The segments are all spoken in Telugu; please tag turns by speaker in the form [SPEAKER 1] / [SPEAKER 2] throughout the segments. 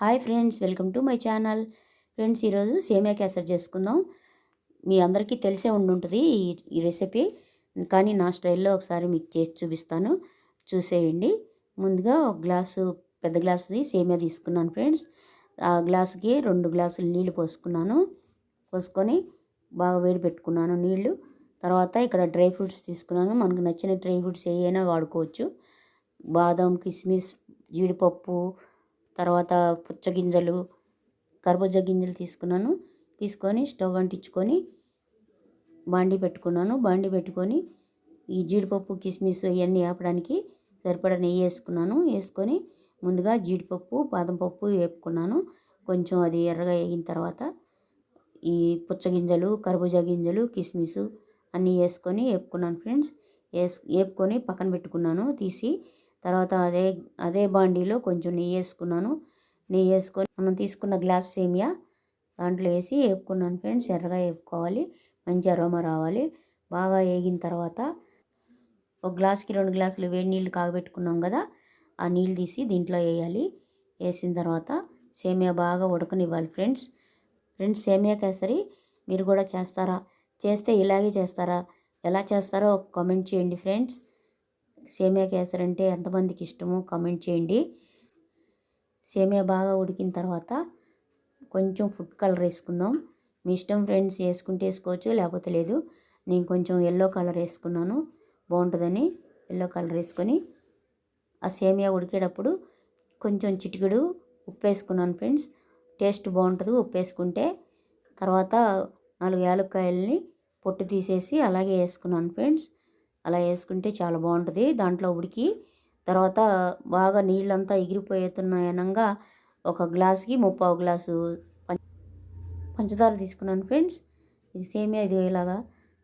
[SPEAKER 1] Hi friends welcome to my channel. Friends ఈరోజు సేమియా క్యాసర్ చేసుకుందాం. మీ అందరికీ తెలిసే ఉండి ఉంటుంది ఈ- ఈ రెసిపీ. కానీ నా స్టైల్లో ఒకసారి మీకు చేసి చూపిస్తాను. చూసేయండి. ముందుగా ఒక గ్లాసు పెద్ద గ్లాసుది సేమియా తీసుకున్నాను ఫ్రెండ్స్. ఆ గ్లాసుకి రెండు గ్లాసులు నీళ్ళు పోసుకున్నాను. పోసుకొని బాగా వేడి పెట్టుకున్నాను నీళ్ళు. తర్వాత ఇక్కడ డ్రై ఫ్రూట్స్ తీసుకున్నాను. మనకు నచ్చిన డ్రై ఫ్రూట్స్ ఏవైనా వాడుకోవచ్చు. బాదం కిస్మిస్ జీడిపప్పు తర్వాత పుచ్చగింజలు కర్బూజా గింజలు తీసుకున్నాను. తీసుకొని స్టవ్ అంటించుకొని బాండి పెట్టుకున్నాను. బాండి పెట్టుకొని ఈ జీడిపప్పు కిస్మిస్ ఇవన్నీ వేపడానికి సరిపడా నెయ్యి వేసుకున్నాను. వేసుకొని ముందుగా జీడిపప్పు బాదం పప్పు వేపుకున్నాను. కొంచెం అది ఎర్రగా వేగిన తర్వాత ఈ పుచ్చగింజలు కర్బూజా గింజలు కిస్మిస్ అన్నీ వేసుకొని వేపుకున్నాను ఫ్రెండ్స్. వేసు వేపుకొని పక్కన పెట్టుకున్నాను. తీసి తర్వాత అదే అదే బాండీలో కొంచెం నెయ్యి వేసుకున్నాను. నెయ్యి వేసుకొని మనం తీసుకున్న గ్లాస్ సేమియా దాంట్లో వేసి వేపుకున్నాను ఫ్రెండ్స్. ఎర్రగా వేపుకోవాలి. మంచి అరోమా రావాలి. బాగా వేగిన తర్వాత ఒక గ్లాస్కి రెండు గ్లాసులు వేడి నీళ్ళు కాగబెట్టుకున్నాం కదా ఆ నీళ్ళు తీసి దీంట్లో వేయాలి. వేసిన తర్వాత సేమియా బాగా ఉడకనివ్వాలి ఫ్రెండ్స్. ఫ్రెండ్స్ సేమియా కేసరి మీరు కూడా చేస్తారా? చేస్తే ఇలాగే చేస్తారా? ఎలా చేస్తారో కామెంట్ చేయండి ఫ్రెండ్స్. సేమియా కేసరి అంటే ఎంతమందికి ఇష్టమో కమెంట్ చేయండి. సేమియా బాగా ఉడికిన తర్వాత కొంచెం ఫుడ్ కలర్ వేసుకుందాం. మీ ఇష్టం ఫ్రెండ్స్ వేసుకుంటే వేసుకోవచ్చు లేకపోతే లేదు. నేను కొంచెం ఎల్లో కలర్ వేసుకున్నాను. బాగుంటుందని ఎల్లో కలర్ వేసుకొని ఆ సేమియా ఉడికేటప్పుడు కొంచెం చిటికెడు ఉప్పు వేసుకున్నాను ఫ్రెండ్స్. టేస్ట్ బాగుంటుంది ఉప్పు వేసుకుంటే. తర్వాత నాలుగు యాలక్కాయలని పొట్టు తీసేసి అలాగే వేసుకున్నాను ఫ్రెండ్స్. అలా వేసుకుంటే చాలా బాగుంటుంది. దాంట్లో ఉడికి తర్వాత బాగా నీళ్ళంతా ఎగిరిపోతున్నాయనగా ఒక గ్లాస్కి ముప్పావు గ్లాసు పంచదార తీసుకున్నాను ఫ్రెండ్స్. ఇది సేమియా ఇది ఇలాగా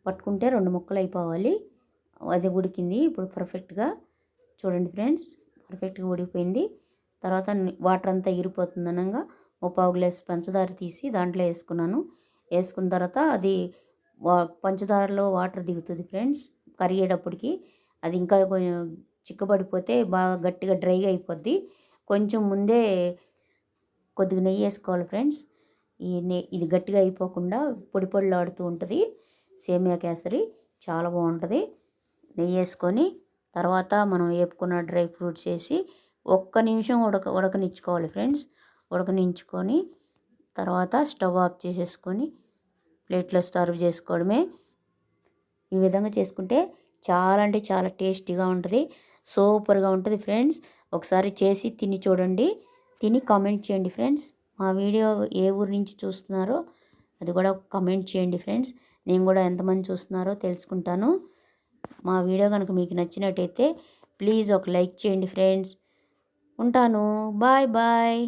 [SPEAKER 1] పట్టుకుంటే రెండు ముక్కలు అయిపోవాలి అది ఉడికింది ఇప్పుడు పర్ఫెక్ట్గా. చూడండి ఫ్రెండ్స్ పర్ఫెక్ట్గా ఉడికిపోయింది. తర్వాత వాటర్ అంతా ఎగిరిపోతుంది అనగా ముప్పావు గ్లాస్ పంచదార తీసి దాంట్లో వేసుకున్నాను వేసుకున్న తర్వాత అది వా పంచదారలో వాటర్ దిగుతుంది ఫ్రెండ్స్. కరిగేటప్పటికి అది ఇంకా కొంచెం చిక్కబడిపోతే బాగా గట్టిగా డ్రైగా అయిపోద్ది. కొంచెం ముందే కొద్దిగా నెయ్యి వేసుకోవాలి ఫ్రెండ్స్. ఈ నె ఇది గట్టిగా అయిపోకుండా పొడి పొడిలాడుతూ ఉంటుంది. సేమియా కేసరి చాలా బాగుంటుంది. నెయ్యి వేసుకొని తర్వాత మనం వేపుకున్న డ్రై ఫ్రూట్స్ వేసి ఒక్క నిమిషం ఉడక ఉడకనిచ్చుకోవాలి ఫ్రెండ్స్. ఉడకనించుకొని తర్వాత స్టవ్ ఆఫ్ చేసేసుకొని ప్లేట్లో సర్వ్ చేసుకోవడమే. ఈ విధంగా చేసుకుంటే చాలా అంటే చాలా టేస్టీగా ఉంటుంది. సూపర్గా ఉంటుంది ఫ్రెండ్స్. ఒకసారి చేసి తిని చూడండి. తిని కామెంట్ చేయండి ఫ్రెండ్స్. మా వీడియో ఏ ఊరు నుంచి చూస్తున్నారో అది కూడా కామెంట్ చేయండి ఫ్రెండ్స్. నేను కూడా ఎంతమంది చూస్తున్నారో తెలుసుకుంటాను. మా వీడియో కనుక మీకు నచ్చినట్టయితే ప్లీజ్ ఒక లైక్ చేయండి ఫ్రెండ్స్. ఉంటాను. Bye bye.